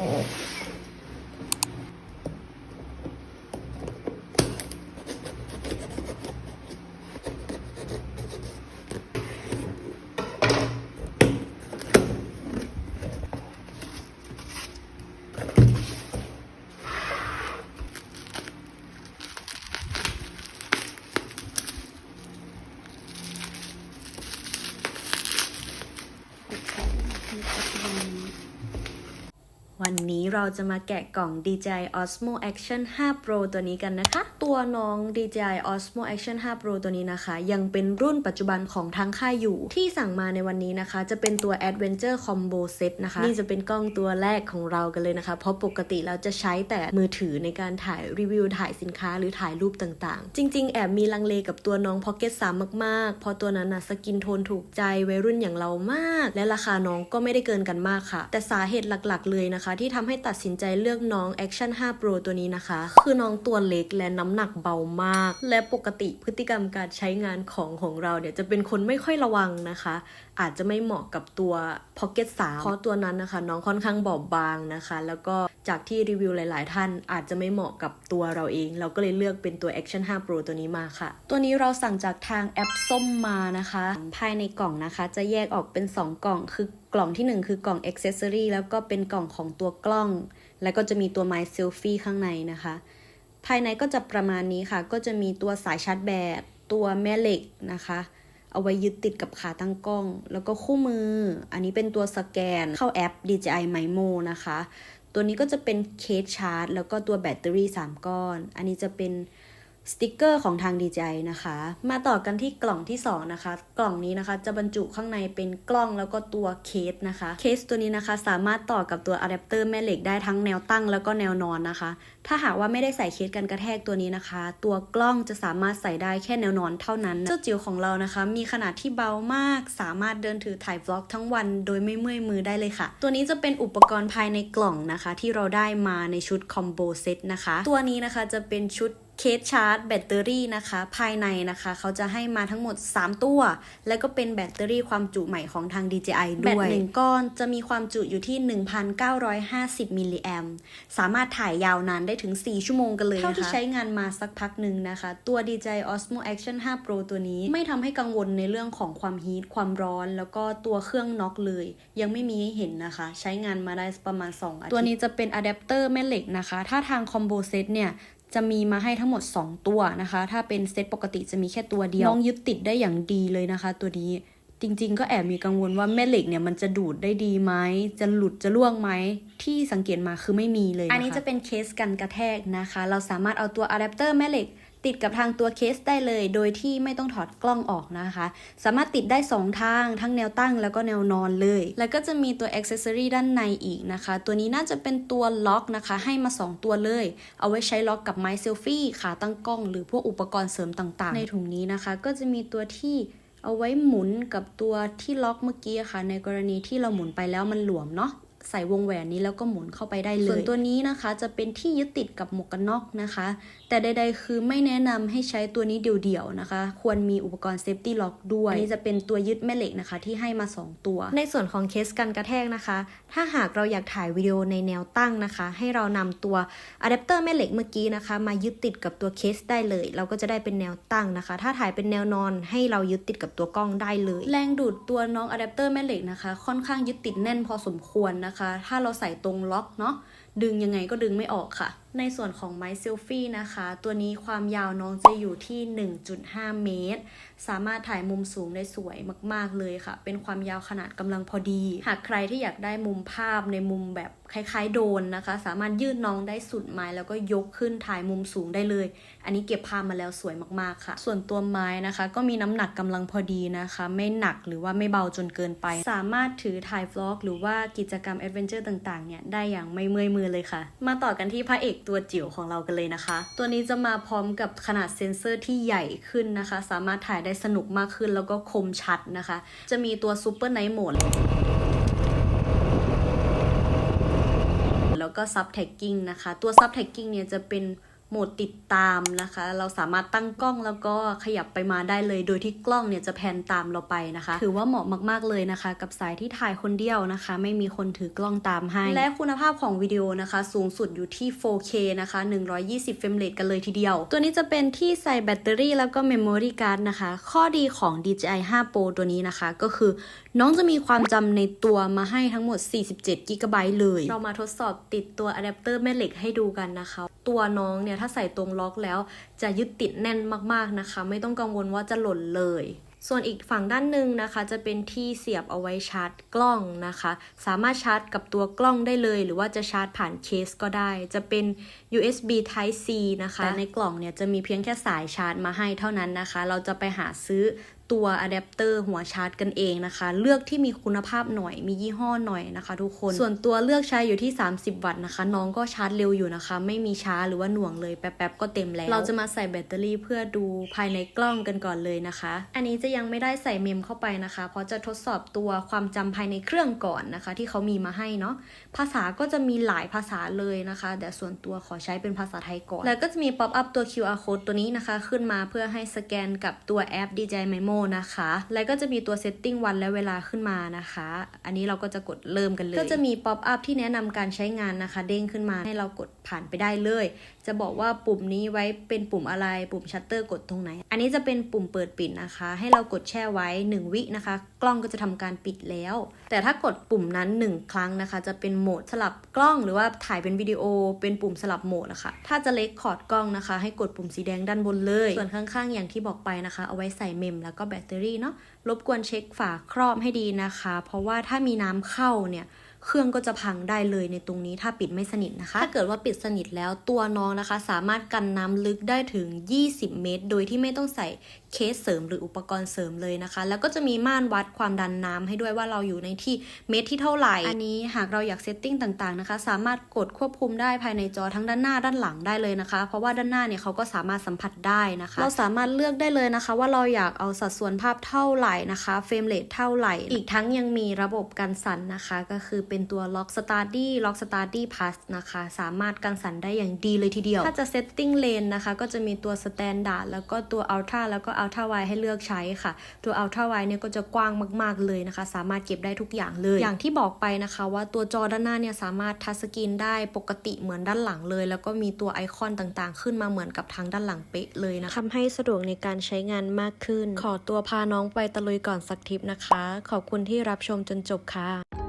Oh. วันนี้เราจะมาแกะกล่อง DJI Osmo Action 5 Pro ตัวนี้กันนะคะ ตัวน้อง DJI Osmo Action 5 Pro ตัวนี้นะคะ ยังเป็นรุ่นปัจจุบันของทางค่ายอยู่ ที่สั่งมาในวันนี้นะคะ จะเป็นตัว Adventure Combo Set นะคะ นี่จะเป็นกล้องตัวแรกของเรากันเลยนะคะ เพราะปกติเราจะใช้แต่มือถือในการถ่ายรีวิวถ่ายสินค้าหรือถ่ายรูปต่างๆ จริง ๆ แอบมีลังเลกับตัวน้อง Pocket 3 มากๆเพราะตัวนั้นนะสกินโทนถูกใจวัยรุ่นอย่างเรามาก และราคาน้องก็ไม่ได้เกินกันมากค่ะ แต่สาเหตุหลักๆ เลยนะคะที่ทำให้ตัดสินใจเลือกน้อง Action 5 Pro ตัวนี้นะคะ คือน้องตัวเล็กและน้ำหนักเบามาก และปกติพฤติกรรมการใช้งานของของเราเนี่ยจะเป็นคนไม่ค่อยระวังนะคะ อาจจะไม่เหมาะกับตัว Pocket 3เพราะตัวนั้นนะคะ น้องค่อนข้างบอบบางนะคะ แล้วก็จากที่รีวิวหลาย ๆ ท่านอาจจะไม่เหมาะกับตัวเราเอง เราก็เลยเลือกเป็นตัว Action 5 Pro ตัวนี้มาค่ะ ตัวนี้เราสั่งจากทางแอปส้มมานะคะ ภายในกล่องนะคะ จะแยกออกเป็น 2 กล่องคือกกล่องที่ 1 คือกล่อง Accessory แล้วก็เป็นกล่องของตัวกล้อง แล้วก็จะมีตัว My Selfie ข้างในนะคะ ภายในก็จะประมาณนี้ค่ะ ก็จะมีตัวสายชาร์จแบตตัวแม่เหล็กนะคะ เอาไว้ยึดติดกับขาตั้งกล้อง แล้วก็คู่มือ อันนี้เป็นตัวสแกนเข้าแอป DJI Mimo นะคะ ตัวนี้ก็จะเป็นเคสชาร์จ แล้วก็ตัวแบตเตอรี่ 3 ก้อน อันนี้จะเป็น สติกเกอร์ของทาง DJI นะคะ มาต่อกันที่กล่องที่ 2 นะคะ กล่องนี้นะคะจะบรรจุข้างในเป็นกล้องแล้วก็ตัวเคสนะคะ เคสตัวนี้นะคะสามารถต่อกับตัวอะแดปเตอร์แม่เหล็กได้ทั้งแนวตั้งแล้วก็แนวนอนนะคะ ถ้าหากว่าไม่ได้ใส่เคสกันกระแทกตัวนี้นะคะ ตัวกล้องจะสามารถใส่ได้แค่แนวนอนเท่านั้นเจ้าจิ๋วของเรานะคะ มีขนาดที่เบามาก สามารถเดินถือถ่ายบล็อกทั้งวัน โดยไม่เมื่อยมือได้เลยค่ะ ตัวนี้จะเป็นอุปกรณ์ภายในกล่องนะคะ ที่เราได้มาในชุดคอมโบเซตนะคะ ตัวนี้นะคะจะเป็นชุด เคสชาร์จแบตเตอรี่นะคะ ภายในนะคะ เขาจะให้มาทั้งหมด 3 ตัว แล้วก็เป็นแบตเตอรี่ความจุใหม่ของทาง DJI ด้วย แบตหนึ่งก้อนจะมีความจุอยู่ที่ 1,950มิลลิแอมสามารถถ่ายยาวนานได้ถึง 4 ชั่วโมงกันเลยนะคะ เท่าที่ใช้งานมาสักพักหนึ่งนะคะ ตัว DJI Osmo Action 5 Pro ตัวนี้ ไม่ทำให้กังวลในเรื่องของความฮีทความร้อน แล้วก็ตัวเครื่องน็อกเลย ยังไม่มีให้เห็นนะคะ ใช้งานมาได้ประมาณ2อาทิตย์ตัวนี้จะเป็นอะแดปเตอร์แม่เหล็กนะคะ ถ้าทางคอมโบเซตเนี่ย จะมีมาให้ทั้งหมด 2 ตัวนะคะ ถ้าเป็นเซตปกติจะมีแค่ตัวเดียว น้องยึดติดได้อย่างดีเลยนะคะ ตัวนี้จริง ๆ ก็แอบมีกังวลว่าแม่เหล็กเนี่ยมันจะดูดได้ดีไหม จะหลุดจะล่วงไหม ที่สังเกตมาคือไม่มีเลย อันนี้จะเป็นเคสกันกระแทกนะคะ เราสามารถเอาตัวอะแดปเตอร์แม่เหล็ก ติดกับทางตัวเคสได้เลย โดยที่ไม่ต้องถอดกล้องออกนะคะ สามารถติดได้ 2 ทาง ทั้งแนวตั้งแล้วก็แนวนอนเลย แล้วก็จะมีตัวอ c เซ s ซอรีด้านในอีกนะคะ ตัวนี้น่าจะเป็นตัวล็อกนะคะ ให้มา 2 ตัวเลย เอาไว้ใช้ล็อกกับไม้เซลฟี่ขาตั้งกล้อง หรือพวกอุปกรณ์เสริมต่างๆ ในถุงนี้นะคะ ก็จะมีตัวที่เอาไว้หมุนกับตัวที่ล็อกเมื่อกี้ค่ะ ในกรณีที่เราหมุนไปแล้วมันหลวมเนาะ ใส่วงแหวนนี้แล้วก็หมุนเข้าไปได้เลย ส่วนตัวนี้นะคะจะเป็นที่ยึดติดกับหมวกกันน็อกนะคะ แต่ใดๆคือไม่แนะนำให้ใช้ตัวนี้เดี่ยวๆนะคะ ควรมีอุปกรณ์เซฟตี้ล็อกด้วยอันนี้จะเป็นตัวยึดแม่เหล็กนะคะ ที่ให้มา 2 ตัว ในส่วนของเคสกันกระแทกนะคะ ถ้าหากเราอยากถ่ายวิดีโอในแนวตั้งนะคะ ให้เรานำตัวอะแดปเตอร์แม่เหล็กเมื่อกี้นะคะ มายึดติดกับตัวเคสได้เลย เราก็จะได้เป็นแนวตั้งนะคะ ถ้าถ่ายเป็นแนวนอนให้เรายึดติดกับตัวกล้องได้เลย แรงดูดตัวน้องอะแดปเตอร์แม่เหล็กนะคะ ค่อนข้างยึดติดแน่นพอสมควรนะคะ ถ้าเราใส่ตรงล็อกเนาะดึงยังไงก็ดึงไม่ออกค่ะ ในส่วนของไม้เซลฟี่นะคะ ตัวนี้ความยาวน้องจะอยู่ที่ 1.5 เมตร สามารถถ่ายมุมสูงได้สวยมากๆเลยค่ะ เป็นความยาวขนาดกำลังพอดี หากใครที่อยากได้มุมภาพในมุมแบบคล้ายๆโดนนะคะ สามารถยืดน้องได้สุดไม้แล้วก็ยกขึ้นถ่ายมุมสูงได้เลย อันนี้เก็บภาพมาแล้วสวยมากๆค่ะ ส่วนตัวไม้นะคะ ก็มีน้ำหนักกำลังพอดีนะคะ ไม่หนักหรือว่าไม่เบาจนเกินไป สามารถถือถ่าย v ล็อก หรือว่ากิจกรรมแอดเวนเจอร์ต่างๆเนี่ยได้อย่างไม่เมื่อยมือเลยค่ะ มาต่อกันที่พระเอกตัวจิ๋วของเรากันเลยนะคะ ตัวนี้จะมาพร้อมกับขนาดเซ็นเซอร์ที่ใหญ่ขึ้นนะคะ สามารถถ่ายได้สนุกมากขึ้นแล้วก็คมชัดนะคะ จะมีตัวซูเปอร์ไนท์โหมดแล้วก็ซับแท็กกิ้งนะคะ ตัวซับแท็กกิ้งเนี่ยจะเป็น โหมดติดตามนะคะ เราสามารถตั้งกล้องแล้วก็ขยับไปมาได้เลย โดยที่กล้องเนี่ยจะแพนตามเราไปนะคะ ถือว่าเหมาะมาก ๆ เลยนะคะ กับสายที่ถ่ายคนเดียวนะคะ ไม่มีคนถือกล้องตามให้ และคุณภาพของวิดีโอนะคะ สูงสุดอยู่ที่ 4K นะคะ 120เฟรมเรทกันเลยทีเดียว ตัวนี้จะเป็นที่ใส่แบตเตอรี่แล้วก็ Memory Card นะคะ ข้อดีของ DJI 5 Pro ตัวนี้นะคะ ก็คือน้องจะมีความจำในตัวมาให้ทั้งหมด 47 g b เลย เรามาทดสอบติดตัวอะแดปเตอร์แม่เหล็กให้ดูกันนะคะ ตัวน้องเนี่ยถ้าใส่ตรงล็อกแล้ว จะยึดติดแน่นมากๆนะคะ ไม่ต้องกังวลว่าจะหล่นเลย ส่วนอีกฝั่งด้านหนึ่งนะคะ จะเป็นที่เสียบเอาไว้ชาร์จกล้องนะคะ สามารถชาร์จกับตัวกล้องได้เลย หรือว่าจะชาร์จผ่านเคสก็ได้ จะเป็น USB Type C นะคะแต่ในกล่องเนี่ยจะมีเพียงแค่สายชาร์จมาให้เท่านั้นนะคะ เราจะไปหาซื้อตัวอะแดปเตอร์หัวชาร์จกันเองนะคะ เลือกที่มีคุณภาพหน่อยมียี่ห้อหน่อยนะคะ ทุกคนส่วนตัวเลือกใช้อยู่ที่ 30 วัตต์นะคะ น้องก็ชาร์จเร็วอยู่นะคะ ไม่มีช้าหรือว่าหน่วงเลยแป๊บๆก็เต็มแล้ว เราจะมาใส่แบตเตอรี่เพื่อดูภายในกล้องกันก่อนเลยนะคะ อันนี้จะยังไม่ได้ใส่เมมเข้าไปนะคะ เพราะจะทดสอบตัวความจำภายในเครื่องก่อนนะคะ ที่เขามีมาให้เนาะภาษาก็จะมีหลายภาษาเลยนะคะ แต่ส่วนตัวขอใช้เป็นภาษาไทยก่อน แล้วก็จะมีป๊อปอัพตัว QR code ตัวนี้นะคะ ขึ้นมาเพื่อให้สแกนกับตัวแอป DJI Memo นะคะ แล้วก็จะมีตัว setting วันและเวลาขึ้นมานะคะ อันนี้เราก็จะกดเริ่มกันเลย ก็จะมีป๊อปอัพที่แนะนำการใช้งานนะคะ เด้งขึ้นมาให้เรากดผ่านไปได้เลย จะบอกว่าปุ่มนี้ไว้เป็นปุ่มอะไร ปุ่มชัตเตอร์กดตรงไหน อันนี้จะเป็นปุ่มเปิดปิดนะคะ ให้เรากดแช่ไว้ 1 วินะคะ กล้องก็จะทำการปิดแล้ว แต่ถ้ากดปุ่มนั้น 1 ครั้งนะคะ จะเป็นโหมดสลับกล้องหรือว่าถ่ายเป็นวิดีโอ เป็นปุ่มสลับโหมดนะคะ ถ้าจะเล็กคอร์ดกล้องนะคะ ให้กดปุ่มสีแดงด้านบนเลย ส่วนข้างๆ อย่างที่บอกไปนะคะ เอาไว้ใส่เมมแล้วก็แบตเตอรี่เนาะ รบกวนเช็คฝาครอบให้ดีนะคะ เพราะว่าถ้ามีน้ำเข้าเนี่ย เครื่องก็จะพังได้เลยในตรงนี้ถ้าปิดไม่สนิทนะคะ ถ้าเกิดว่าปิดสนิทแล้วตัวน้องนะคะ สามารถกันน้ำลึกได้ถึง 20 เมตร โดยที่ไม่ต้องใส่เคสเสริมหรืออุปกรณ์เสริมเลยนะคะ แล้วก็จะมีม่านวัดความดันน้ำให้ด้วยว่าเราอยู่ในที่เมตรที่เท่าไหร่ อันนี้หากเราอยากเซตติ้งต่างๆนะคะ สามารถกดควบคุมได้ภายในจอทั้งด้านหน้าด้านหลังได้เลยนะคะ เพราะว่าด้านหน้าเนี่ยเขาก็สามารถสัมผัสได้นะคะ เราสามารถเลือกได้เลยนะคะ ว่าเราอยากเอาสัดส่วนภาพเท่าไหร่นะคะเฟรมเรทเท่าไหร่ อีกทั้งยังมีระบบกันสั่นนะคะก็คือเป็นตัว Lock Study Lock Study Plus นะคะ สามารถกันสั่นได้อย่างดีเลยทีเดียว ถ้าจะ setting lane นะคะ ก็จะมีตัว Standard แล้วก็ตัว Ultra แล้วก็ Ultra Wide ให้เลือกใช้ค่ะ ตัว Ultra Wide เนี่ยก็จะกว้างมาก ๆ เลยนะคะ สามารถเก็บได้ทุกอย่างเลย อย่างที่บอกไปนะคะว่าตัวจอด้านหน้าเนี่ยสามารถทัชสกรีนได้ปกติเหมือนด้านหลังเลย แล้วก็มีตัวไอคอนต่างๆ ขึ้นมาเหมือนกับทางด้านหลังเป๊ะเลยนะคะทำให้สะดวกในการใช้งานมากขึ้น ขอตัวพาน้องไปตะลุยก่อนสักทริปนะคะ ขอบคุณที่รับชมจนจบค่ะ